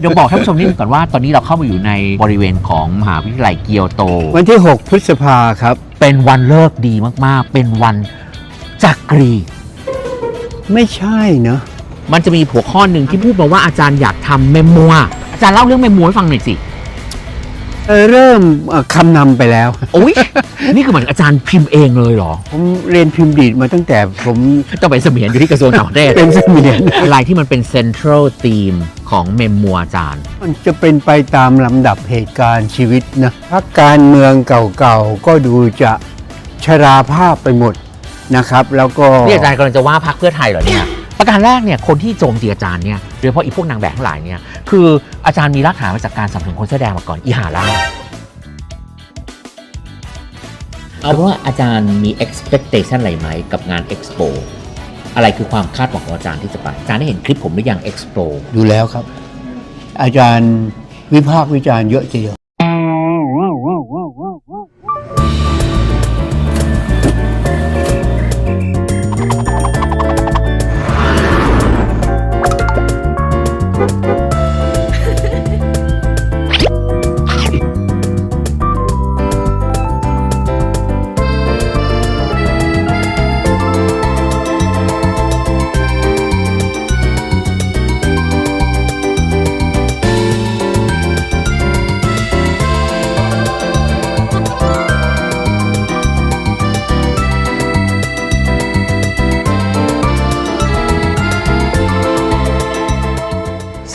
เดี๋ยวบอกท่านผู้ชมนิดนึงก่อนว่าตอนนี้เราเข้ามาอยู่ในบริเวณของมหาวิทยาลัยเกียวโต วันที่ 6 พฤษภาครับ เป็นวันเลิกษ์ดีมากๆ เป็นวันจักรี ไม่ใช่เนอะมันจะมีหัวข้อหนึ่งที่พูดมาว่าอาจารย์อยากทำเมมัวอาจารย์เล่าเรื่องเมมัวให้ฟังหน่อยสิ เอ่อเริ่มเอ่อคำนำไปแล้ว โอ้ย นี่คือเหมือนอาจารย์พิมพ์เองเลยเหรอ ผมเรียนพิมพ์ดีดมาตั้งแต่ผมต้องไปเสมียนอยู่ที่กระทรวงต่างประเทศ เป็นเสมียน อะไรที่มันเป็นเซ็นทรัลธีมของเมมัวอาจารย์ มันจะเป็นไปตามลำดับเหตุการณ์ชีวิตนะพักการเมืองเก่าๆ ก็ดูจะชราภาพไปหมดนะครับ แล้วก็ นี่อาจารย์กำลังจะว่าพักเพื่อไทยเหรอเนี่ย ประการแรกเนี่ยคนที่โจมตีอาจารย์เนี่ยโดยเฉพาะอีพวกนางแบบทั้งหลายเนี่ยคืออาจารย์มีรากฐานมาจากการสนับสนุนคนเสื้อแดงมาก่อนอีหาล่า เอาเป็นว่าอาจารย์มี expectation อะไรไหมกับงาน expo อะไรคือความคาดหวังของอาจารย์ที่จะไป อาจารย์ได้เห็นคลิปผมหรือยัง expo ดูแล้วครับ อาจารย์วิพากษ์วิจารณ์เยอะทีเดียว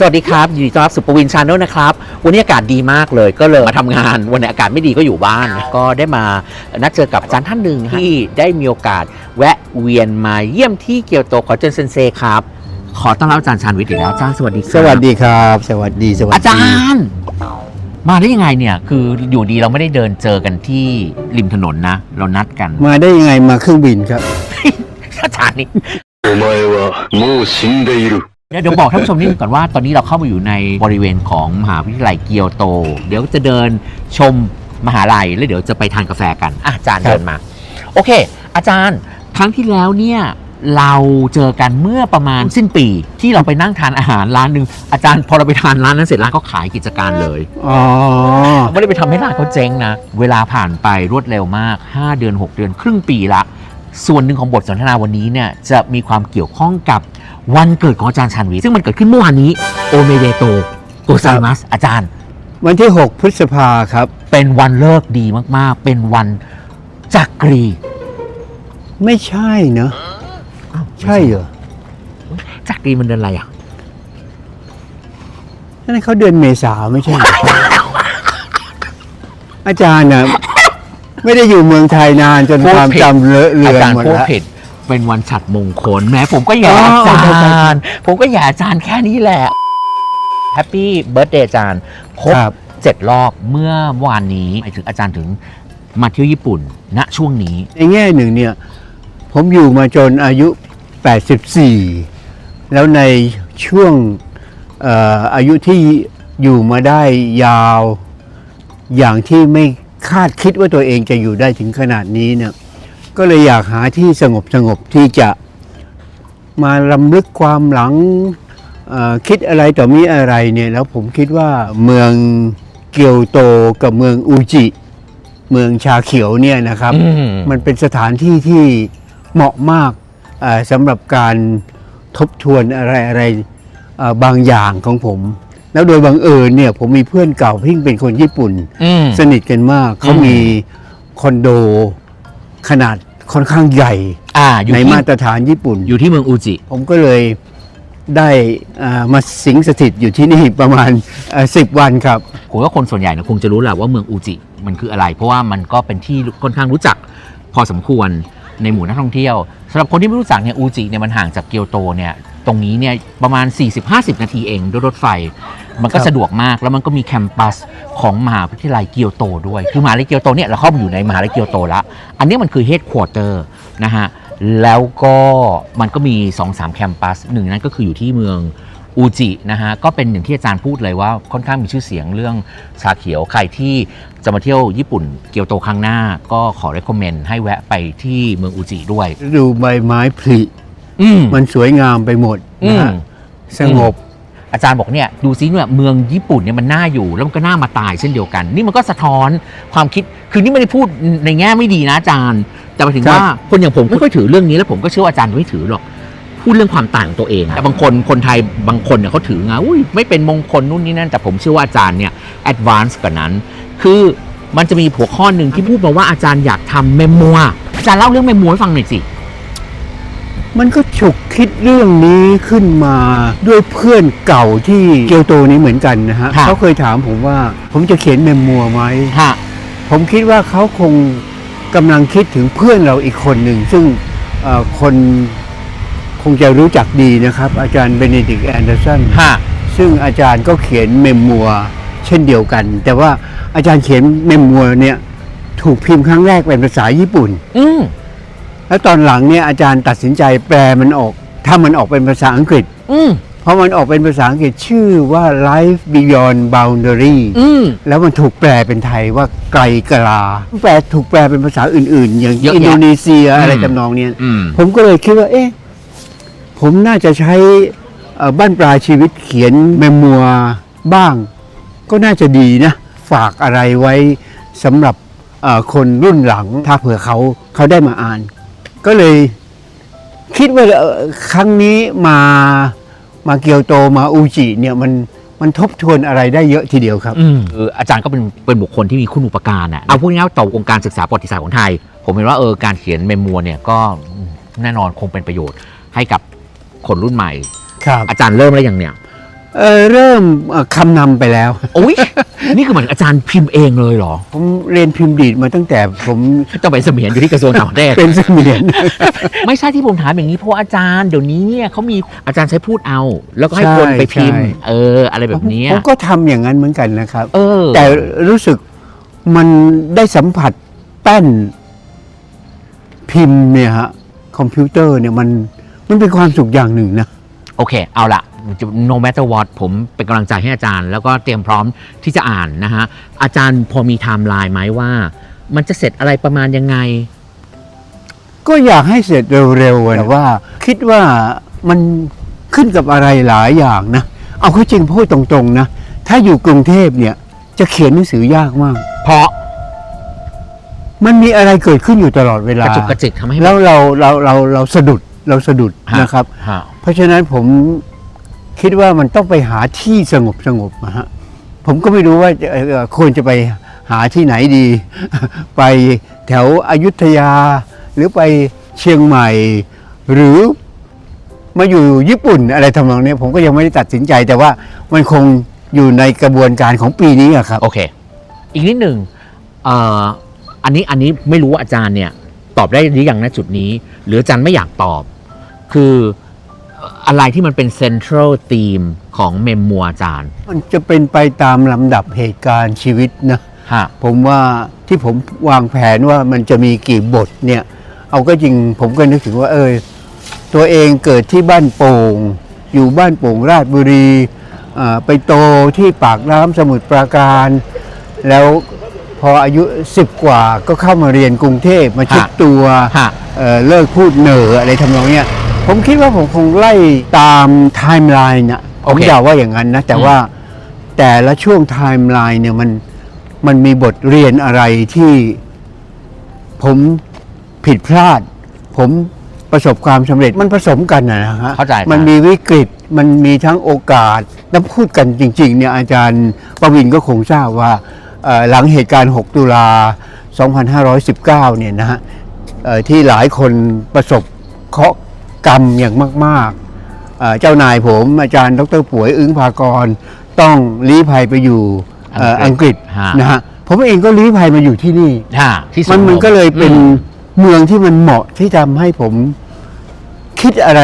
วัสดีครับยินดีต้อนรับสุปวินชาแนลนะครับ วันนี้อากาศดีมากเลยก็เลยมาทำงาน วันนี้อากาศไม่ดีก็อยู่บ้าน ก็ได้มานัดเจอกับอาจารย์ท่านหนึ่งที่ได้มีโอกาสแวะเวียนมาเยี่ยมที่เกียวโตขอเจนเซนเซครับ ขอต้อนรับอาจารย์ชานวิทย์อีกแล้วอาจารย์สวัสดีครับสวัสดีครับ สวัสดีสวัสดีอาจารย์มาได้ยังไงเนี่ยคืออยู่ดีเราไม่ได้เดินเจอกันที่ริมถนนนะ เรานัดกัน มาได้ยังไงมาเครื่องบินครับอาจารย์นี่ เดี๋ยวเดี๋ยวบอกท่านผู้ชมนิดนึงก่อนว่าตอนนี้เราเข้ามาอยู่ในบริเวณของมหาวิทยาลัยเกียวโต เดี๋ยวจะเดินชมมหาลัยแล้วเดี๋ยวจะไปทานกาแฟกันอะอาจารย์ครับ เดินมา โอเค อาจารย์ครั้งที่แล้วเนี่ยเราเจอกันเมื่อประมาณสิ้นปีที่เราไปนั่งทานอาหารร้านหนึ่งอาจารย์พอเราไปทานร้านนั้นเสร็จร้านก็ขายกิจการเลย อ๋อ ไม่ได้ไปทำให้ร้านเขาเจ๊งนะ เวลาผ่านไปรวดเร็วมาก 5 เดือน 6 เดือนครึ่งปีละ ส่วนหนึ่งของบทสนทนาวันนี้เนี่ยจะมีความเกี่ยวข้องกับวันเกิดของอาจารย์ชันวีซึ่งมันเกิดขึ้นเมื่อวานนี้โอเมเดโตโกไซมัสอาจารย์ วันที่ 6 พฤษภาครับ เป็นวันเลิกษ์ดีมากๆ เป็นวันจักรีไม่ใช่เนอะอ้าวใช่เหรอจักรีมันเดือนอะไรอะนั่นเขาเดือนเมษาไม่ใช่เหรออาจารย์น่ะ ไม่ได้อยู่เมืองไทยนานจนพูดความผิด จำเลอะเลือาอนจารย์หมดพูดแล้ว ผิดเป็นวันฉัดมงคลแหม้ผมก็แย่อ๋ออาจาใช่ใช่รย์ ผมก็แย่อาจารย์แค่นี้แหละ แฮปปี้เบิร์ดเดย์อาจารย์ครบครับ เจ็ดรอบเมื่อวานนี้หมายถึงอาจารย์ถึงมาเที่ยวญี่ปุ่นณช่วงนี้ ในแง่หนึ่งเนี่ย ผมอยู่มาจนอายุ 84 แล้วในช่วงเอ่ออายุที่อยู่มาได้ยาว อย่างที่ไม่ คาดคิดว่าตัวเองจะอยู่ได้ถึงขนาดนี้เนี่ยก็เลยอยากหาที่สงบสงบๆที่จะมารำลึกความหลังเอ่อคิดอะไรต่อมีอะไรเนี่ยแล้วผมคิดว่าเมืองเกียวโตกับเมืองอูจิ เมืองชาเขียวเนี่ยนะครับอืมมันเป็นสถานที่ที่เหมาะมากเอ่อสำหรับการทบทวนอะไรอะไรเอ่อบางอย่างของผม แล้วโดยบังเอิญเนี่ยผมมีเพื่อนเก่าที่เป็นคนญี่ปุ่น อืม สนิทกันมาก เขามีคอนโดขนาดค่อนข้างใหญ่อ่าอยู่ในที่มาตรฐานญี่ปุ่น อยู่ที่เมืองอูจิ ผมก็เลยได้อ่ามาสิงสถิตอยู่ที่นี่ประมาณสิบวันครับ ผมว่าคนส่วนใหญ่เนี่ยคงจะรู้แหละว่าเมืองอูจิมันคืออะไร เพราะว่ามันก็เป็นที่ค่อนข้างรู้จักพอสมควรในหมู่นักท่องเที่ยวสำหรับคนที่ไม่รู้จักเนี่ยอูจิเนี่ยมันห่างจากเกียวโตเนี่ย ตรงนี้เนี่ยประมาณ 40-50 นาทีเองด้วยรถไฟ มันก็ครับ สะดวกมากแล้วมันก็มีแคมปัสของมหาวิทยาลัยเกียวโตด้วย คือมหาวิทยาลัยเกียวโตเนี่ยเราเข้ามาอยู่ในมหาวิทยาลัยเกียวโตละอันนี้มันคือเฮดควอเตอร์นะฮะแล้วก็มันก็มี 2-3 แคมปัสหนึ่งนั้นก็คืออยู่ที่เมืองอูจินะฮะก็เป็นอย่างที่อาจารย์พูดเลยว่าค่อนข้างมีชื่อเสียงเรื่องชาเขียวใครที่จะมาเที่ยวญี่ปุ่นเกียวโตครั้งหน้า ก็ขอ recommend ให้แวะไปที่เมืองอูจิด้วยดูใบไม้ผลิ อืม มันสวยงามไปหมดอืนะมฮะสงบ อาจารย์บอกเนี่ยดูซิเนี่ยเมืองญี่ปุ่นเนี่ยมันน่าอยู่แล้วมันก็น่ามาตายเช่นเดียวกัน นี่มันก็สะท้อนความคิดคือนี่ไม่ได้พูดในแง่ไม่ดีนะอาจารย์ แต่หมายถึงครับ ว่าคนอย่างผมไม่ค่อยถือเรื่องนี้แล้วผมก็เชื่อว่าอาจารย์ไม่ถือหรอกพูดเรื่องความต่างของตัวเองอะแต่บางคนคนไทยบางคนเนี่ยเขาถือไงอุ้ยไม่เป็นมงคลนู่นนี่นั่นแต่ผมเชื่อว่าอาจารย์เนี่ยแอดวานซ์กว่านั้น คือมันจะมีหัวข้อหนึ่งที่พูดมาว่าอาจารย์อยากทำเมมัวอาจารย์เล่าเรื่องเมมัวให้ฟังหน่อยสิ มันก็ฉุกคิดเรื่องนี้ขึ้นมาด้วยเพื่อนเก่าที่เกียวโตนี้เหมือนกันนะฮะครับเขาเคยถามผมว่า ผมจะเขียนเมมมัวไหม ฮะ ผมคิดว่าเขาคงกำลังคิดถึงเพื่อนเราอีกคนหนึ่ง ซึ่งเอ่อคนคงจะรู้จักดีนะครับ อาจารย์เบเนดิกต์แอนเดอร์สัน ฮะ ซึ่งอาจารย์ก็เขียนเมมมัวเช่นเดียวกัน แต่ว่าอาจารย์เขียนเมมมัวเนี่ยถูกพิมพ์ครั้งแรกเป็นภาษาญี่ปุ่น อืม แล้วตอนหลังเนี่ยอาจารย์ตัดสินใจแปลมันออกถ้ามันออกเป็นภาษาอังกฤษ อืม เพราะมันออกเป็นภาษาอังกฤษชื่อว่า Life Beyond Boundary อืม แล้วมันถูกแปลเป็นไทยว่าไกลกลา แปลถูกแปลเป็นภาษาอื่นๆ อย่างเยอะแยะอินโดนีเซียอะไรอืม จำนองเนี้ย อืม ผมก็เลยคิดว่า เอ๊ะ ผมน่าจะใช้เอ่อบ้านปลายชีวิตเขียนเมมัวบ้าง ก็น่าจะดีนะ ฝากอะไรไว้สำหรับเอ่อคนรุ่นหลัง ถ้าเผื่อเขาเขาได้มาอ่าน ก็เลยคิดว่าเอ่อครั้งนี้มามาเกียวโตมาอูจิเนี่ยมันมันทบทวนอะไรได้เยอะทีเดียวครับอืมคืออาจารย์ก็เป็นเป็นบุคคลที่มีคุณอุปการอะเอาพูดง่ายๆว่าต่อวงการศึกษาประวัติศาสตร์ของไทย ผมเห็นว่าเออการเขียนเมมัวเนี่ยก็แน่นอนคงเป็นประโยชน์ให้กับคนรุ่นใหม่ ครับ อาจารย์เริ่มแล้วยังเนี่ย เออเริ่มเอ่อคำนำไปแล้ว โอ้ย นี่คือเหมือนอาจารย์พิมพ์เองเลยเหรอ ผมเรียนพิมพ์ดีดมาตั้งแต่ผมต้องไปเสมียนอยู่ที่กระทรวงต่างประเทศ เป็นเสมียน ไม่ใช่ที่ผมถามอย่างนี้เพราะว่าอาจารย์เดี๋ยวนี้เนี่ยเขามีอาจารย์ใช้พูดเอา แล้วก็ให้ใช่คนไปพิมพ์ใช่ เออ อะไรแบบเนี้ยผมก็ทำอย่างนั้นเหมือนกันนะครับ เออแต่รู้สึกมันได้สัมผัสแป้นพิมพ์เนี่ยฮะคอมพิวเตอร์เนี่ยมันมันเป็นความสุขอย่างหนึ่งนะ โอเค เอาละ no matter what ผมเป็นกำลังใจให้อาจารย์ แล้วก็เตรียมพร้อมที่จะอ่านนะฮะ อาจารย์พอมีไทม์ไลน์ไหมว่า มันจะเสร็จอะไรประมาณยังไง ก็อยากให้เสร็จเร็วๆอะแต่ว่า คิดว่ามันขึ้นกับอะไรหลายอย่างนะ เอาเข้าจริงพูดตรงๆนะ ถ้าอยู่กรุงเทพเนี่ย จะเขียนหนังสือยากมาก เพราะ มันมีอะไรเกิดขึ้นอยู่ตลอดเวกลาระจุกกระจิกทำให้ แล้วเราเราเราเราสะดุด เราสะดุดฮะนะครับ ฮะเพราะฉะนั้นผมคิดว่ามันต้องไปหาที่สงบสงบนะฮะผมก็ไม่รู้ว่าจะเอ่อควรจะไปหาที่ไหนดี ไปแถวอยุธยา หรือไปเชียงใหม่ หรือมาอยู่ญี่ปุ่นอะไรทำนองเนี้ยผมก็ยังไม่ได้ตัดสินใจ แต่ว่ามันคงอยู่ในกระบวนการของปีนี้อะครับ โอเค อีกนิดหนึ่งเอ่ออันนี้อันนี้ไม่รู้ว่าอาจารย์เนี่ย ตอบได้หรือยังณจุดนี้ หรืออาจารย์ไม่อยากตอบ คืออะไรที่มันเป็น central theme ของเมมมัวอาจารย์ มันจะเป็นไปตามลำดับเหตุการณ์ชีวิตนะ ฮะ ผมว่าที่ผมวางแผนว่ามันจะมีกี่บทเนี่ย เอาก็จริงผมก็นึกถึงว่าเออตัวเองเกิดที่บ้านโป่ง อยู่บ้านโป่งราชบุรีอ่าไปโตที่ปากน้ำสมุทรปราการ แล้วพออายุสิบกว่าก็เข้ามาเรียนกรุงเทพมาเช็คตัวฮะ เอ่อเลิกพูดเหนออะไรทำนองเนี้ย ผมคิดว่าผมคงไล่ตามไทม์ไลน์นะผโอมเคอยากว่าอย่างนั้นนะ แต่อืมว่าแต่ละช่วงไทม์ไลน์เนี่ยมันมันมีบทเรียนอะไรที่ผมผิดพลาด ผมประสบความสำเร็จมันผสมกันนะนะฮะเข้าใจครับมันมีวิกฤตมันมีทั้งโอกาสแล้วพูดกันจริง ๆ เนี่ยอาจารย์ประวินก็คงทราบว่าเอ่อหลังเหตุการณ์ 6 ตุลา 2519 เนี่ยนะฮะเอ่อที่หลายคนประสบเคราะห์ กรรมอย่างมากๆเอ่อเจ้านายผมอาจารย์ดรป่วยอึ้งภากร ต้องลี้ภัยไปอยู่เอ่ออัอังงกกฤฤษษฮะนะฮะผมเองก็ลี้ภัยมาอยู่ที่นี่ฮะที่สมันวนมันมก็เลยเป็นอืมเมืองที่มันเหมาะที่ทำให้ผมคิดอะไร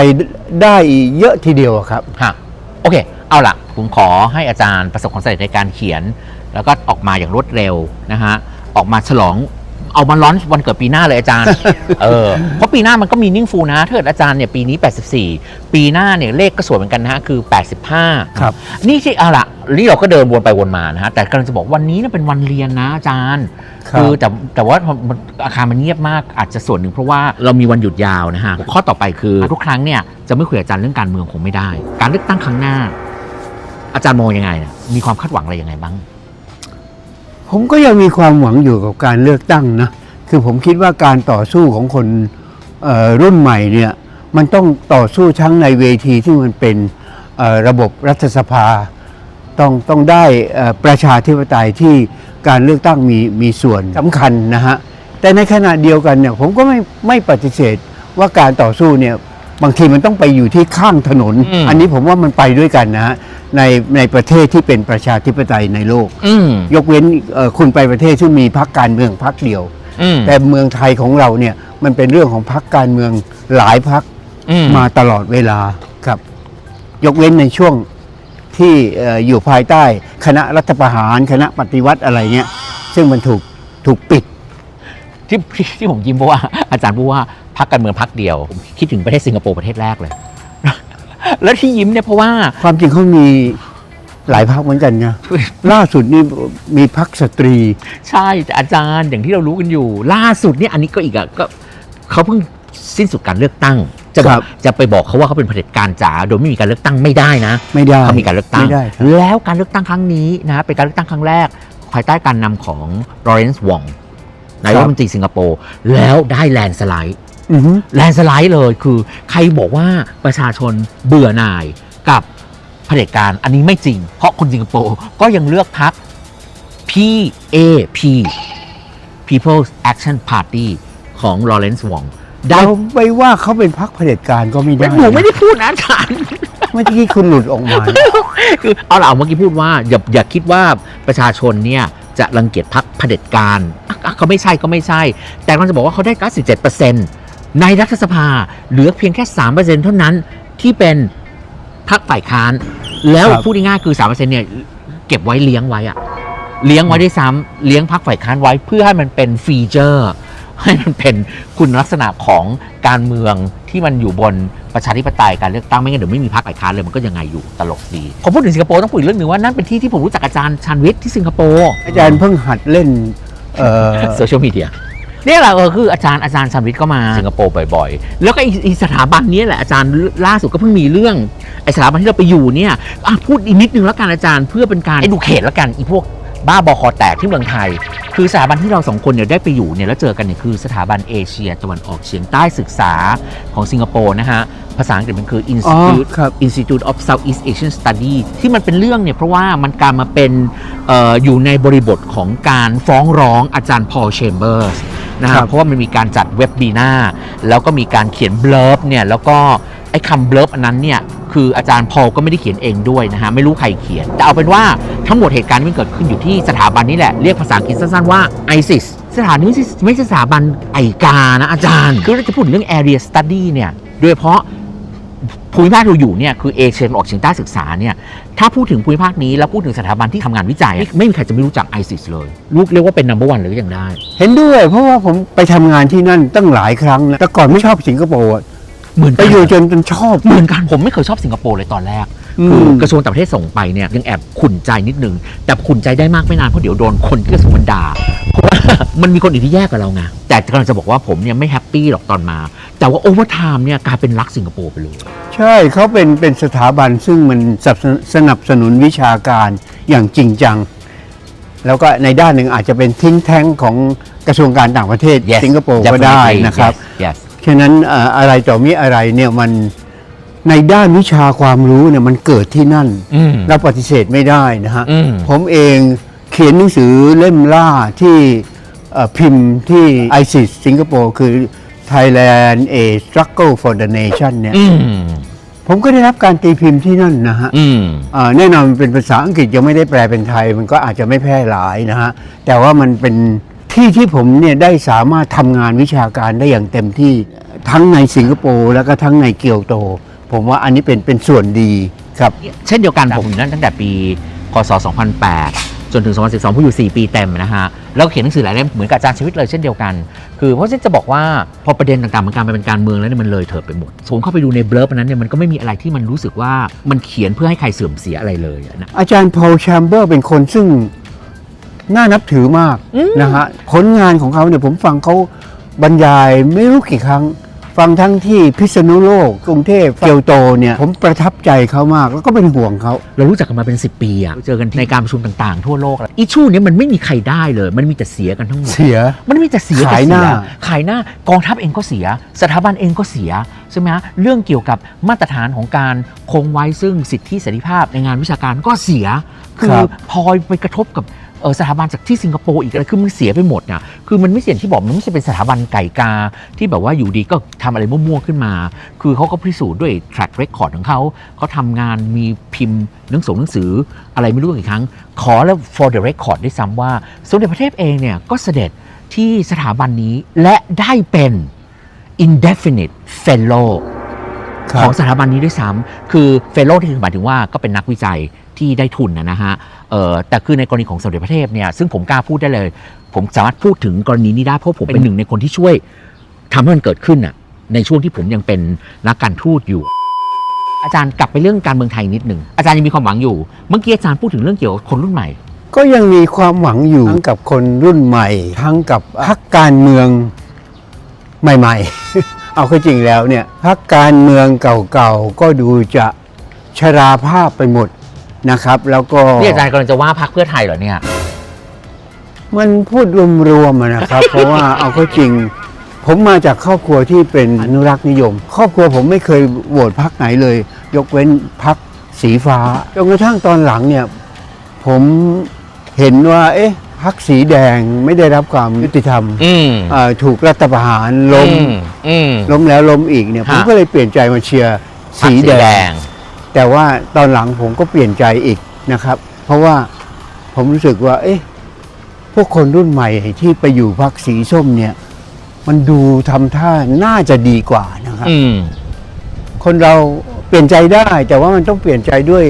ได้เยอะทีเดียวอะครับฮะโอเค เอาล่ะ ผมขอให้อาจารย์ประสบความสำเร็จในการเขียน แล้วก็ออกมาอย่างรวดเร็วนะฮะออกมาฉลอง เอามาร้อนวันเกิดปีหน้าเลยอาจารย์ เออ เพราะปีหน้ามันก็มีนิ่งฟูนะถ้าเกิดอาจารย์เนี่ยปีนี้ 84 ปีหน้าเนี่ยเลขก็สวยเหมือนกันนะฮะคือ 85 ครับ นี่ที่เอาล่ะนี่เราก็เดินวนไปวนมานะฮะแต่กำลังจะบอกวันนี้เนี่ยเป็นวันเรียนนะอาจารย์ ครับอแต่แต่ว่ามันอาคารมันเงียบมากอาจจะส่วนหนึ่งเพราะว่าเรามีวันหยุดยาวนะฮะข้อต่อไปคือทุกครั้งเนี่ยจะไม่คุยกับอาจารย์เรื่องการเมืองคงไม่ได้ การเลือกตั้งครั้งหน้า อาจารย์มองยังไงนะมีความคาดหวังอะไรยังไงบ้าง ผมก็ยังมีความหวังอยู่กับการเลือกตั้งนะ คือผมคิดว่าการต่อสู้ของคนเอ่อรุ่นใหม่เนี่ยมันต้องต่อสู้ทั้งในเวทีที่มันเป็นเอ่อระบบรัฐสภา ต้องต้องได้เอ่อประชาธิปไตยที่การเลือกตั้งมีมีส่วนสำคัญนะฮะ แต่ในขณะเดียวกันเนี่ยผมก็ไม่ไม่ปฏิเสธว่าการต่อสู้เนี่ยบางทีมันต้องไปอยู่ที่ข้างถนนอืมอันนี้ผมว่ามันไปด้วยกันนะฮะ ในในประเทศที่เป็นประชาธิปไตยในโลก อืม ยกเว้นเอ่อคุณไปประเทศที่มีพรรคการเมืองพรรคเดียว อืมแต่เมืองไทยของเราเนี่ยมันเป็นเรื่องของพรรคการเมืองหลายพรรคอืมมาตลอดเวลาครับ ยกเว้นในช่วงที่เอ่ออยู่ภายใต้คณะรัฐประหารคณะปฏิวัติอะไรเงี้ยซึ่งมันถูกถูกปิด ที่ที่ที่ผมยิ้มเพราะว่าอาจารย์พูดว่าพักการเมืองพักเดียว ผมคิดถึงประเทศสิงคโปร์ประเทศแรกเลย แล้วที่ยิ้มเนี่ยเพราะว่า ความจริงเขามีหลายพรรคเหมือนกันนะล่าสุดนี่มีพรรคสตรี ใช่แต่อาจารย์อย่างที่เรารู้กันอยู่ ล่าสุดเนี่ยอันนี้ก็อีกอะก็เขาเพิ่งสิ้นสุดการเลือกตั้ง จะบคอรักบจะไปบอกเขาว่าเขาเป็นเผด็จการจ๋าโดยไม่มีการเลือกตั้งไม่ได้นะ ไม่ได้เขามีการเลือกตั้ง ไม่ได้ครับ แล้วการเลือกตั้งครั้งนี้นะเป็นการเลือกตั้งครั้งแรก ภายใต้การนำของลอเรนซ์วองนายกรัฐมนตรีสิงคโปร์แล้วได้แลนด์สไลด์อือฮึ แลนด์สไลด์เลยคือใครบอกว่าประชาชนเบื่อหน่ายกับเผด็จการอันนี้ไม่จริง เพราะคนสิงคโปร์ก็ยังเลือกพรรค PAP People's Action Party ของลอเรนซ์วองได้เราไปว่าเขาเป็นพรรคเผด็จการก็ไม่ได้ไม่หนูไม่ได้พูดนะอาจารย์เมื่อกี้คุณหลุดออกมาคือเอาละเอาเมื่อกี้พูดว่าอย่าอย่าคิดว่าประชาชนเนี่ยจะรังเกียจพรรคเผด็จการอะอะเขาไม่ใช่ก็ไม่ใช่ แต่มันจะบอกว่าเขาได้97% ในรัฐสภาเหลือเพียงแค่ 3%เท่านั้นที่เป็นพรรคฝ่ายค้าน แล้วครับ พูดง่ายๆคือ 3%เนี่ยเก็บไว้เลี้ยงไว้อะเลี้ยงไว้ได้วยซ้ำเลี้ยงพรรคฝ่ายค้านไว้เพื่อให้มันเป็นฟีเจอร์ ให้มันเป็นคุณลักษณะของการเมืองที่มันอยู่บนประชาธิปไตยการเลือกตั้งไม่งั้นเดี๋ยวไม่มีพรรคฝ่ายค้านเลยมันก็ยังไงอยู่ตลกดีพอพูดถึงสิงคโปร์ต้องพูดอีกเรื่องหนึ่งว่านั่นเป็นที่ที่ผมรู้จักอาจารย์ชันวิทย์ที่สิงคโปร์อาจารย์เพิ่งหัดเล่นเอ่อโซเชียลมีเดีย เนี่ยแหละเออคืออาจารย์อาจารย์ชันวิทย์ก็มา สิงคโปร์บ่อยๆ แล้วก็อีอีสถาบันเนี้แหละอาจารย์ล่าสุดก็เพิ่งมีเรื่องไอสถาบันที่เราไปอยู่เนี่ยอะพูดอีกนิดนึงแล้วกันอาจารย์เพื่อเป็นการ educate แล้วกันอีพวกบ้าบอคอแตกที่เมืองไทย คือสถาบันที่เราสองคนเนี่ยได้ไปอยู่เนี่ยแล้วเจอกันเนี่ยคือสถาบันเอเชียตะวันออกเฉียงใต้ศึกษาของสิงคโปร์นะฮะ ภาษาอังกฤษมันคือ Institute ครับ Institute of Southeast Asian Study ที่มันเป็นเรื่องเนี่ยเพราะว่ามันการมาเป็นเอออยู่ในบริบทของการฟ้องร้องอาจารย์พอลเชมเบอร์ส นะครัฮะบเพราะว่ามันมีการจัดเว็บบีนาแล้วก็มีการเขียนเบลฟเนี่ยแล้วก็ไอ้คำเบลฟอันนั้นเนี่ยคืออาจารย์พอลก็ไม่ได้เขียนเองด้วยนะฮะไม่รู้ใครเขียน แต่เอาเป็นว่าทั้งหมดเหตุการณ์ที่มันเกิดขึ้นอยู่ที่สถาบันนี้แหละเรียกภาษาอังกฤษสั้นๆว่า ISIS สถานีไม่ใช่ไม่ใช่สถาบันไอกานะอาจารย์ คือเราจะพูดถึงเรื่อง area study เนี่ยโดยเฉพาะ ภูมิภาคที่เราอยู่เนี่ยคือเอเชียตะวันออกเฉียงใต้ศึกษาเนี่ยถ้าพูดถึงภูมิภาคนี้แล้วพูดถึงสถาบันที่ทำงานวิจัย ไม่มีใครจะไม่รู้จัก ISIS เลย ลูกเรียกว่าเป็น number one เลยก็ยังได้ เห็นด้วย เพราะว่าผมไปทำงานที่นั่นตั้งหลายครั้งนะแต่ก่อนไม่ชอบสิงคโปร์อะเหมือนไปอยู่จนจนชอบ เหมือนกันผมไม่เคยชอบสิงคโปร์เลยตอนแรกอืม คือกระทรวงต่างประเทศส่งไปเนี่ยยังแอบขุนใจนิดนึง แต่ขุนใจได้มากไม่นานเพราะเดี๋ยวโดนคนที่กระทรวงมันด่าเพราะว่ามันมีคนอื่นที่แย่กว่าเราไงแต่กำลังจะบอกว่าผมเนี่ยไม่แฮปปี้หรอกตอนมา แต่ว่าโอเวอร์ไทม์เนี่ยกลายเป็นรักสิงคโปร์ไปเลยใช่เขาเป็นเป็นสถาบันซึ่งมันสนับสนุนสนับสนุนวิชาการอย่างจริงจัง แล้วก็ในด้านหนึ่งอาจจะเป็นทิ้งแท้งของกระทรวงการต่างประเทศ Yes สิงคโปร์ก็ได้ definitely นะครับ yes, yes ฉะนั้นเอ่ออะไรต่อมีอะไรเนี่ยมัน ในด้านวิชาความรู้เนี่ยมันเกิดที่นั่นอืมเราปฏิเสธไม่ได้นะฮะอืมผมเองเขียนหนังสือเล่มล่าที่เอ่อพิมพ์ที่ ISIS สิงคโปร์คือ Thailand a Struggle for the Nation เนี่ยอืมผมก็ได้รับการตีพิมพ์ที่นั่นนะฮะอืมอ่าแน่นอนมันเป็นภาษาอังกฤษยังไม่ได้แปลเป็นไทย มันก็อาจจะไม่แพร่หลายนะฮะ แต่ว่ามันเป็นที่ที่ผมเนี่ยได้สามารถทำงานวิชาการได้อย่างเต็มที่ทั้งในสิงคโปร์แล้วก็ทั้งในเกียวโต ผมว่าอันนี้เป็นเป็นส่วนดีครับ เช่นเดียวกันผมอยู่นั่นตั้งแต่ปีคศ2008 จนถึง 2012ผู้อยู่ 4 ปีเต็มนะฮะ แล้วเขียนหนังสือหลายเล่มเหมือนกับอาจารย์ชีวิตเลยเช่นเดียวกัน คือเพราะฉะนั้นจะบอกว่าพอประเด็นต่างๆมันกลารไปเป็นการเมืองแล้วเนี่ยมันเลยเถิดไปหมดผมเข้าไปดูในเบลฟนั้นเนี่ยมันก็ไม่มีอะไรที่มันรู้สึกว่ามันเขียนเพื่อให้ใครเสื่อมเสียอะไรเลยอะนะอาจารย์พอลแชมเบอร์เป็นคนซึ่งน่านับถือมากอืมนะฮะผลงานของเขาเนี่ยผมฟังเขาบรรยายไม่รู้กี่ครั้ง ฟังทั้งที่พิษณุโลก กรุงเทพเกียวโตเนี่ย ผมประทับใจเขามาก แล้วก็เป็นห่วงเขา เรารู้จักกันมาเป็น 10 ปีอะเจอกันในการประชุมต่างๆ ทั่วโลกแล้วอิชูเนี้ยมันไม่มีใครได้เลย มันมีแต่เสียกันทั้งหมดเสีย มันมีแต่เสียขายหน้าแต่เสีขายหน้ากองทัพเองก็เสีย สถาบันเองก็เสียใช่ไหมฮะเรื่องเกี่ยวกับมาตรฐานของการคงไว้ซึ่งสิทธิเสรีภาพในงานวิชาการก็เสีย คือพอไปกระทบกับ เอ่อสถาบันจากที่สิงคโปร์อีกอะไรคือมันเสียไปหมดนะคือมันไม่เสียอย่างที่บอกมันไม่ใช่เป็นสถาบันไก่กา ที่แบบว่าอยู่ดีก็ทำอะไรมั่วๆขึ้นมา คือเขาก็พิสูจน์ด้วย track record ของเขาเขาทำงานมีพิมพ์หนังสือหนังสืออะไรไม่รู้กี่ครั้ง ขอแล้ว for the record ด้วยซ้ำว่า สมเด็จพระเทพเองเนี่ยก็เสด็จที่สถาบันนี้และได้เป็น indefinite fellow ครัขบองสถาบันนี้ด้วยซ้ำคือเฟลโลที่คือหมายถึงว่าก็เป็นนักวิจัยที่ได้ทุนนะนะฮะ เอ่อแต่คือในกรณีของสมเด็จพระเทพเนี่ยซึ่งผมกล้าพูดได้เลย ผมสามารถพูดถึงกรณีนี้ได้เพราะผมเป็นหนึ่งในคนที่ช่วยทำให้มันเกิดขึ้นน่ะในช่วงที่ผมยังเป็นนักการทูตอยู่ อาจารย์กลับไปเรื่องการเมืองไทยนิดหนึ่งอาจารย์ยังมีความหวังอยู่ เมื่อกี้อาจารย์พูดถึงเรื่องเกี่ยวกับคนรุ่นใหม่ ก็ยังมีความหวังอยู่ทั้งกับคนรุ่นใหม่ ทั้งกับพรรคการเมืองใหม่ๆ เอาเข้าจริงแล้วเนี่ยพรรคการเมืองเก่าๆก็ดูจะชราภาพไปหมด นะครับ แล้วก็นี่อาจารย์กำลังจะว่าพรรคเพื่อไทยเหรอเนี่ย มันพูดรวมๆอะนะครับ เพราะว่าเอาเข้าจริง ผมมาจากครอบครัวที่เป็นอนุรักษ์นิยม ครอบครัวผมไม่เคยโหวตพรรคไหนเลย ยกเว้นพรรคสีฟ้าจนกระทั่งตอนหลังเนี่ย ผมเห็นว่า เอ๊ะพรรคสีแดงไม่ได้รับความยุติธรรมอืม อ่าถูกรัฐประหารล้ม อืม ล้มแล้วล้มอีกเนี่ยฮะผมก็เลยเปลี่ยนใจมาเชียร์สีแดง แต่ว่าตอนหลังผมก็เปลี่ยนใจอีกนะครับ เพราะว่าผมรู้สึกว่า เอ๊ะพวกคนรุ่นใหม่ที่ไปอยู่พรรคสีส้มเนี่ย มันดูทำท่าน่าจะดีกว่านะครับ อืม คนเราเปลี่ยนใจได้ แต่ว่ามันต้องเปลี่ยนใจด้วย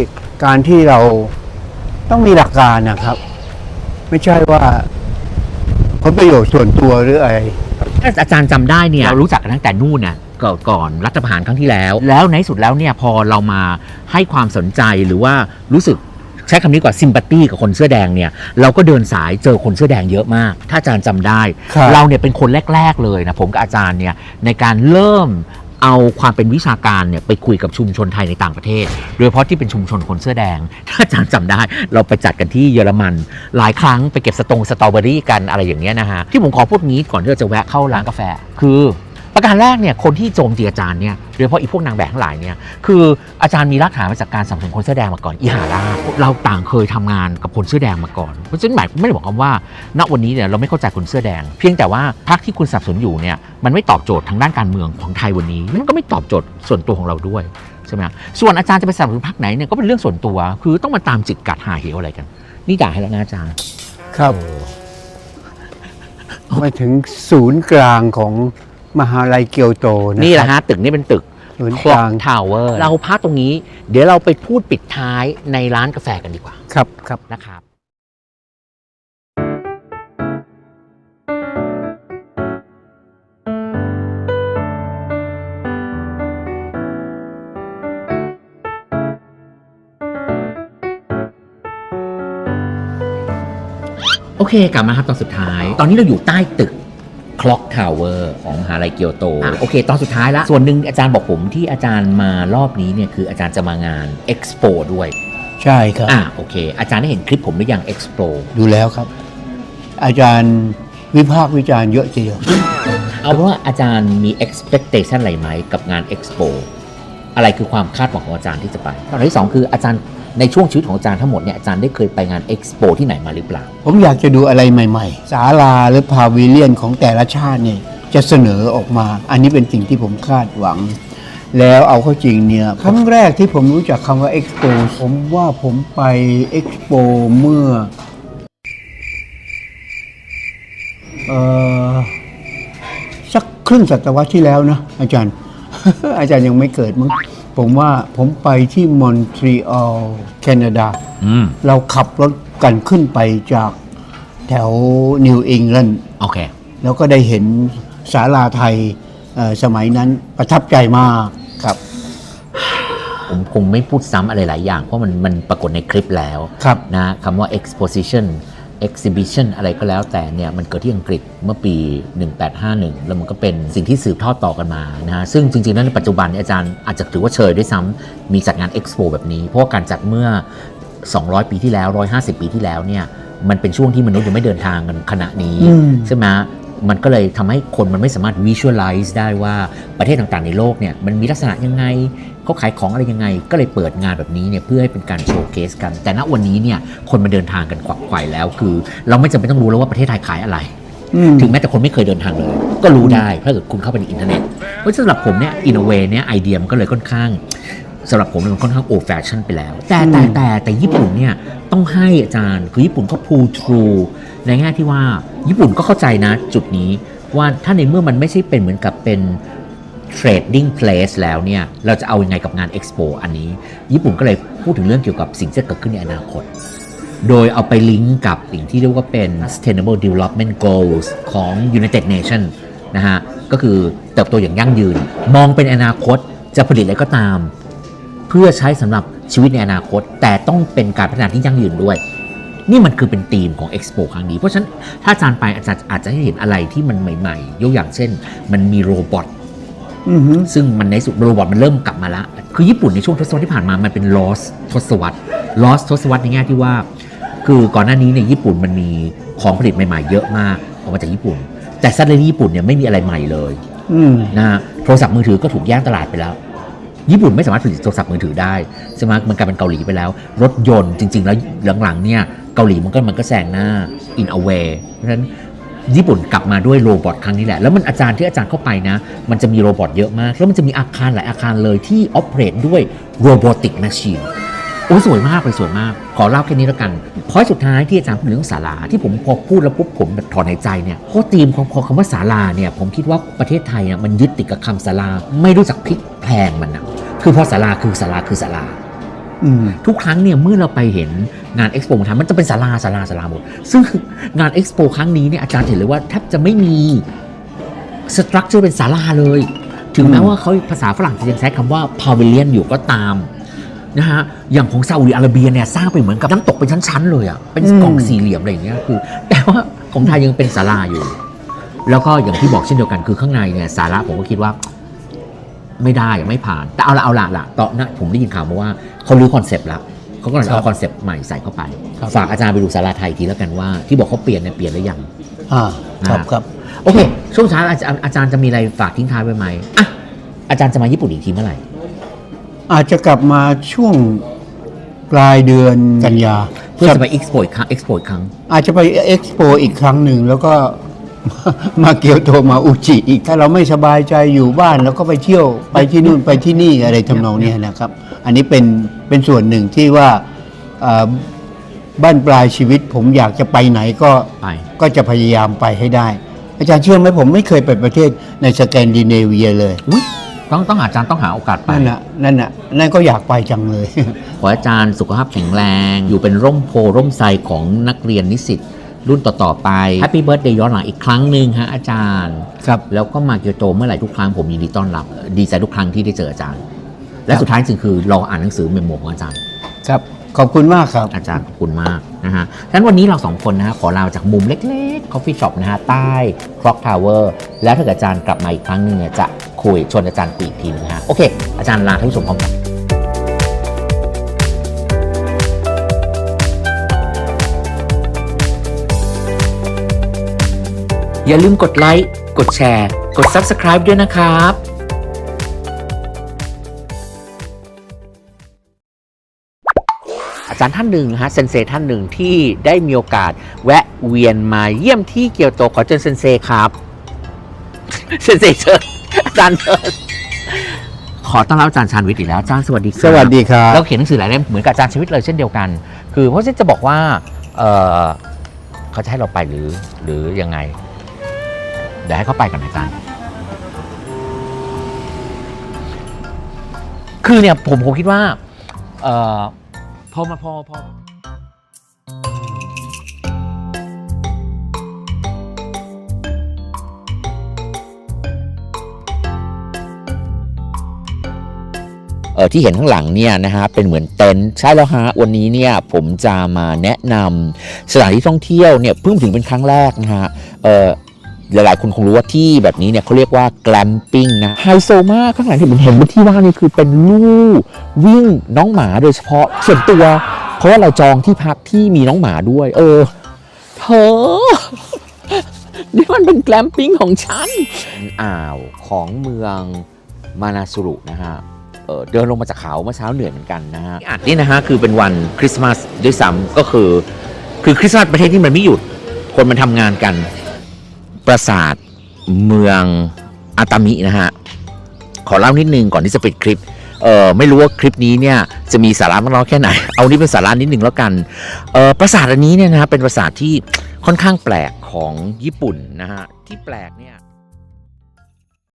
การที่เราต้องมีหลักการนะครับ ไม่ใช่ว่าผลประโยชน์ส่วนตัวหรืออะไร ถ้าอาจารย์จำได้เนี่ย เรารู้จักกันตั้งแต่นู่นน่ะ ก่อนก่อนรัฐประหารครั้งที่แล้ว แล้วในที่สุดแล้วเนี่ยพอเรามาให้ความสนใจหรือว่ารู้สึกใช้คำนี้ก่อนซิมพัตตีกับคนเสื้อแดงเนี่ยเราก็เดินสายเจอคนเสื้อแดงเยอะมาก ถ้าอาจารย์จำได้ ครับ เราเนี่ยเป็นคนแรก ๆ เลยนะผมกับอาจารย์เนี่ยในการเริ่มเอาความเป็นวิชาการเนี่ยไปคุยกับชุมชนไทยในต่างประเทศ โดยเฉพาะที่เป็นชุมชนคนเสื้อแดง ถ้าอาจารย์จำได้เราไปจัดกันที่เยอรมัน หลายครั้งไปเก็บสตงสตรอเบอรี่กันอะไรอย่างเงี้ยนะฮะที่ผมขอพูดงี้ก่อนที่เราจะแวะเข้าร้านกาแฟ คือ ประการแรกเนี่ยคนที่โจมตีอาจารย์เนี่ยโดยเฉพาะอีพวกนางแบบทั้งหลายเนี่ยคืออาจารย์มีรากฐานมาจากการสนับสนุนคนเสื้อแดงมาก่อนอีหาล่าเราต่างเคยทำงานกับคนเสื้อแดงมาก่อนเพราะฉะนั้นหมายไม่ได้บอกคำว่า ณวันนี้เนี่ยเราไม่เข้าใจคนเสื้อแดง เพียงแต่ว่าพรรคที่คุณสนับสนุนอยู่เนี่ยมันไม่ตอบโจทย์ทางด้านการเมืองของไทยวันนี้มันก็ไม่ตอบโจทย์ส่วนตัวของเราด้วยใช่ไหมฮะส่วนอาจารย์จะไปสนับสนุนพรรคไหนเนี่ยก็เป็นเรื่องส่วนตัว คือต้องมาตามจิกกัดหาเหวอะไรกัน นี่ด่าให้แล้วนะอาจารย์ครับมาถึงศูนย์กลางของ มหาลัยเกียวโตนะนี่แหละครับฮะตึกนี้เป็นตึกศูนย์คกล็อลากงทาวเวอร์เราพักตรงนี้ เดี๋ยวเราไปพูดปิดท้ายในร้านกาแฟกันดีกว่า ครับครับนะครับโอเคกลับมาครับตอนสุดท้าย ตอนนี้เราอยู่ใต้ตึก Clock Tower ของมหาลัยเกียวโตอะโอเค ตอนสุดท้ายละ ส่วนหนึ่งอาจารย์บอกผมที่อาจารย์มารอบนี้เนี่ยคืออาจารย์จะมางาน Expo ด้วย ใช่ครับ อ่าโอเค อาจารย์ได้เห็นคลิปผมหรือยัง Expo ดูแล้วครับ อาจารย์วิพากษ์วิจารณ์เยอะทีเดียว เอาเป็นว่าอาจารย์มี expectation อะไรไหมกับงาน Expo อะไรคือความคาดหวังของอาจารย์ที่จะไปอันที่สองคืออาจารย์ ในช่วงชีวิตของอาจารย์ทั้งหมดเนี่ยอาจารย์ได้เคยไปงาน Expo ที่ไหนมาหรือเปล่า ผมอยากจะดูอะไรใหม่ ๆ ศาลาหรือพาวิเลียนของแต่ละชาติเนี่ยจะเสนอออกมา อันนี้เป็นสิ่งที่ผมคาดหวัง แล้วเอาเข้าจริงเนี่ยครั้งแรกที่ผมรู้จักคำว่าเอ็กซ์โปผมว่าผมไปเอ็กซ์โปเมื่อเออสักครึ่งศตวรรษที่แล้วนะอาจารย์ อาจารย์ยังไม่เกิดมั้ง ผมว่าผมไปที่มอนทรีออลแคนาดา อืมเราขับรถกันขึ้นไปจากแถวนิวอิงแลนด์โอเค แล้วก็ได้เห็นศาลาไทยเอ่อสมัยนั้นประทับใจมากครับ ผมคงไม่พูดซ้ำอะไรหลายอย่าง เพราะมันมันปรากฏในคลิปแล้วครับ นะคำว่า exposition exhibition อะไรก็แล้วแต่เนี่ยมันเกิดที่อังกฤษเมื่อปี 1851 แล้วมันก็เป็นสิ่งที่สืบทอดต่อกันมานะฮะซึ่งจริงๆแล้วในปัจจุบันเนี่ยอาจารย์อาจจะถือว่าเชยด้วยซ้ำมีจัดงาน expo แบบนี้ เพราะว่าการจัดเมื่อ 200 ปีที่แล้ว 150 ปีที่แล้วเนี่ยมันเป็นช่วงที่มนุษย์ยังไม่เดินทางกันขณะนี้อืมใช่ไหม มันก็เลยทำให้คนมันไม่สามารถ visualize ได้ว่าประเทศต่างๆ ในโลกเนี่ยมันมีลักษณะยังไงเขาขายของอะไรยังไง ก็เลยเปิดงานแบบนี้เนี่ยเพื่อให้เป็นการโชว์เคสกัน แต่ณวันนี้เนี่ยคนมาเดินทางกันขวักไขว่แล้วคือ เราไม่จำเป็นต้องรู้แล้วว่าประเทศไทยขายอะไรอืมถึงแม้แต่คนไม่เคยเดินทางเลย ก็รู้ได้ถ้าเกิดคุณเข้าไปในอินเทอร์เน็ตเพราะสำหรับผมเนี่ยอินเวเนี่ยไอเดียมันก็เลยค่อนข้าง สำหรับผมมันค่อนข้างโอแฟชั่นไปแล้ว แต่แต่แต่แต่ญี่ปุ่นเนี่ยต้องให้อาจารย์คือญี่ปุ่นก็พูทรูในแง่ที่ว่าญี่ปุ่นก็เข้าใจนะจุดนี้ว่าถ้าในเมื่อมันไม่ใช่เป็นเหมือนกับเป็น trading place แล้วเนี่ยเราจะเอายังไงกับงาน expo อันนี้ ญี่ปุ่นก็เลยพูดถึงเรื่องเกี่ยวกับสิ่งที่จะเกิดขึ้นในอนาคต โดยเอาไปลิงก์กับสิ่งที่เรียกว่าเป็น sustainable development goals ของ United Nations นะฮะก็คือเติบโตอย่างยั่งยืน มองเป็นอนาคตจะผลิตอะไรก็ตาม เพื่อใช้สำหรับชีวิตในอนาคต แต่ต้องเป็นการพัฒนาที่ยั่งยืนด้วย นี่มันคือเป็นธีมของ Expo ครั้งนี้ เพราะฉะนั้นถ้าอาจารย์ไปอาจารย์อาจจะให้เห็นอะไรที่มันใหม่ๆ ยกอย่างเช่น มันมีโรบอทอือหือซึ่งมันในสุดโรบอทมันเริ่มกลับมาแล้วคือญี่ปุ่นในช่วงทศวรรษที่ผ่านมามันเป็น lost ทศวรรษ lost ทศวรรษในแง่ที่ว่า คือก่อนหน้านี้เนี่ยญี่ปุ่นมันมีของผลิตใหม่ๆ เยอะมากออกมาจากญี่ปุ่น แต่ซัดเลยญี่ปุ่นเนี่ยไม่มีอะไรใหม่เลยอืมนะฮะโทรศัพท์มือถือก็ถูกแย่งตลาดไปแล้ว ญี่ปุ่นไม่สามารถผลิตโทรศัพท์มือถือได้ใช่ไหมมันกลายเป็นเกาหลีไปแล้ว รถยนต์จริง ๆ แล้วหลังๆเนี่ยเกาหลีมันก็มันก็แซงหน้า in a way เพราะฉะนั้นญี่ปุ่นกลับมาด้วยโรบอทครั้งนี้แหละ แล้วมันอาจารย์ที่อาจารย์เข้าไปนะ มันจะมีโรบอทเยอะมาก แล้วมันจะมีอาคารหลายอาคารเลยที่ออ e r a t e ด้วยโรบอติกแมชชีน โอ้ยสวยมากเลยสวยมาก ขอเล่าแค่นี้แล้วกันพอยสุดท้ายที่อาจารย์พูดเรื่องศาลาที่ผมพอพูดแล้วปุ๊บผมแบบถอนหายใจเนี่ยเพราะธีมของพอคำว่าศาลาเนี่ยผมคิดว่าประเทศไทยอะมันยึดติดกับคำศาลาไม่รู้จักพลิกแพลงมันอะคือพอศาลาคือศาลาคือศาลาอืมทุกครั้งเนี่ยเมื่อเราไปเห็นงานเอ็กซ์โปมาทำมันจะเป็นศาลาศาลาศาลาหมด ซึ่งงานเอ็กซ์โปครั้งนี้เนี่ยอาจารย์เห็นเลยว่าแทบจะไม่มีสตรัคเจอร์เป็นศาลาเลย ถึงแม้อืมว่าเขาภาษาฝรั่งจะยังใช้คำว่าพาวิเลียนอยู่ก็ตาม นะฮะอย่างของซาอุดิอาระเบียเนี่ยสร้างไปเหมือนกับน้ำตกเป็นชั้นๆเลยอะ่ะเป็นกล่องสี่เหลี่ยมอะไรอย่างเงี้ยคือ แต่ว่าของไทยยังเป็นศาลาอยู่ แล้วก็อย่างที่บอกเช่นเดียวกันคือข้างในเนี่ยสาระผมก็คิดว่า ไม่ได้อะไม่ผ่าน แต่เอาละเอาละละตอนนั้นผมได้ยินข่าวมาว่าเขารื้อคอนเซปต์ละเขากำลังจะเอาคอนเซปต์ใหม่ใส่เข้าไปครับฝากอาจารย์ไปดูสาราไทยทีแล้วกันว่า ที่บอกเขาเปลี่ยนเนี่ยเปลี่ยนหรือยังอ่าครับนะครับโอเค ช่วงเช้าอาจารย์อาจารย์จะมีอะไรฝากทิ้งท้ายไว้ไหมอะอาจารย์จะมาญี่ปุ่นอีกทีเมื่อไหร่ อาจจะกลับมาช่วงปลายเดือนกันยาเพื่อจะไปเอ็กซ์โปอีกครั้งเอ็กซ์โปอีกครั้ง อาจจะไปเอ็กซ์โปอีกครั้งหนึ่งแล้วก็มาเกียวโตมาอุจิอีกถ้าเราไม่สบายใจอยู่บ้านเราก็ไปเที่ยวไปที่นู่นไปที่นี่อะไรทำนองเนี้ยนะครับ อันนี้เป็นเป็นส่วนหนึ่งที่ว่าเอ่อบ้านปลายชีวิต ผมอยากจะไปไหนก็ไปก็จะพยายามไปให้ได้ อาจารย์เชื่อไหมผมไม่เคยไปประเทศในสแกนดิเนเวียเลยอุ๊ย ต้องต้องอาจารย์ต้องหาโอกาสไปนั่นน่ะนั่นน่ะนั่นก็อยากไปจังเลย ขอให้อาจารย์สุขภาพแข็งแรง อยู่เป็นร่มโพร่มไทรของนักเรียนนิสิตรุ่นต่อ ๆ ไป Happy Birthday ย้อนหลังอีกครั้งหนึ่งฮะอาจารย์ ครับ แล้วก็มาเกียวโตเมื่อไหร่ทุกครั้งผมยินดีต้อนรับ ดีใจทุกครั้งที่ได้เจออาจารย์ และครับสุดท้ายจริงๆคือรออ่านหนังสือเมมโมของอาจารย์ ครับ ขอบคุณมากครับ อาจารย์ขอบคุณมากนะฮะฉะนั้นวันนี้เราสองคนนะฮะขอลาจากมุมเล็กๆ Coffee Shop นะฮะใต้ Clock Tower แล้วถ้าเกิดอาจารย์กลับมาอีกครั้งหนึงเนี่ยจะ คุยชวนอาจารย์คุยอีกทีนึงฮะโอเค อาจารย์ลาท่านผู้ชมพร้อมกันอย่าลืมกดไลค์ กดแชร์ กด Subscribe ด้วยนะครับอาจารย์ท่านหนึ่งฮะเซนเซท่านหนึ่งที่ได้มีโอกาสแวะเวียนมาเยี่ยมที่เกียวโตขอเชิญเซนเซครับ เซนเซเชิญ อาจารย์เชิญขอต้อนรับอาจารย์ชาญวิทย์อีกแล้วอาจารย์สวัสดีครับสวัสดีครับแล้วเขียนหนังสือหลายเล่มเหมือนกับอาจารย์ชวิตเลยเช่นเดียวกัน คือเพราะฉะนั้นจะบอกว่าเออเขาจะให้เราไปหรือหรือยังไงเดี๋ยวให้เขาไปก่อนนะอาจารย์คือเนี่ยผมผมคิดว่าเออพอมาพอพอ อที่เห็นข้างหลังเนี่ยนะฮะเป็นเหมือนเต็นท์ใช่แล้วฮะวันนี้เนี่ยผมจะมาแนะนำสถานที่ท่องเที่ยวเนี่ยเพิ่งถึงเป็นครั้งแรกนะฮะเออหลายๆคนคงรู้ว่าที่แบบนี้เนี่ยเขาเรียกว่า glamping นะไฮโซมากข้างหลังที่ผมเห็นบนที่ว่างนี่คือเป็นลู่วิ่งน้องหมาโดยเฉพาะส่วนตัว เพราะว่าเราจองที่พักที่มีน้องหมาด้วย เออเธอนี่มันเป็นแกลมปิ้งของฉันอ่าวของเมืองมานาสุรุนะฮะ เอ่อเดินลงมาจากเขาเมื่อเช้าเหนื่อยเหมือนกันนะฮะอัดนี่นะฮะคือเป็นวันคริสต์มาสด้วยซ้ำก็คือ คือคริสต์มาสประเทศที่มันไม่หยุดคนมันทำงานกัน ปราสาทเมืองอาตามินะฮะ ขอเล่านิดนึงก่อนที่จะปิดคลิป เออไม่รู้ว่าคลิปนี้เนี่ยจะมีสาระมากน้อยแค่ไหน เอานี่เป็นสาระนิดนึงแล้วกัน เออปราสาทอันนี้เนี่ยนะฮะเป็นปราสาทที่ค่อนข้างแปลกของญี่ปุ่นนะฮะที่แปลกเนี่ย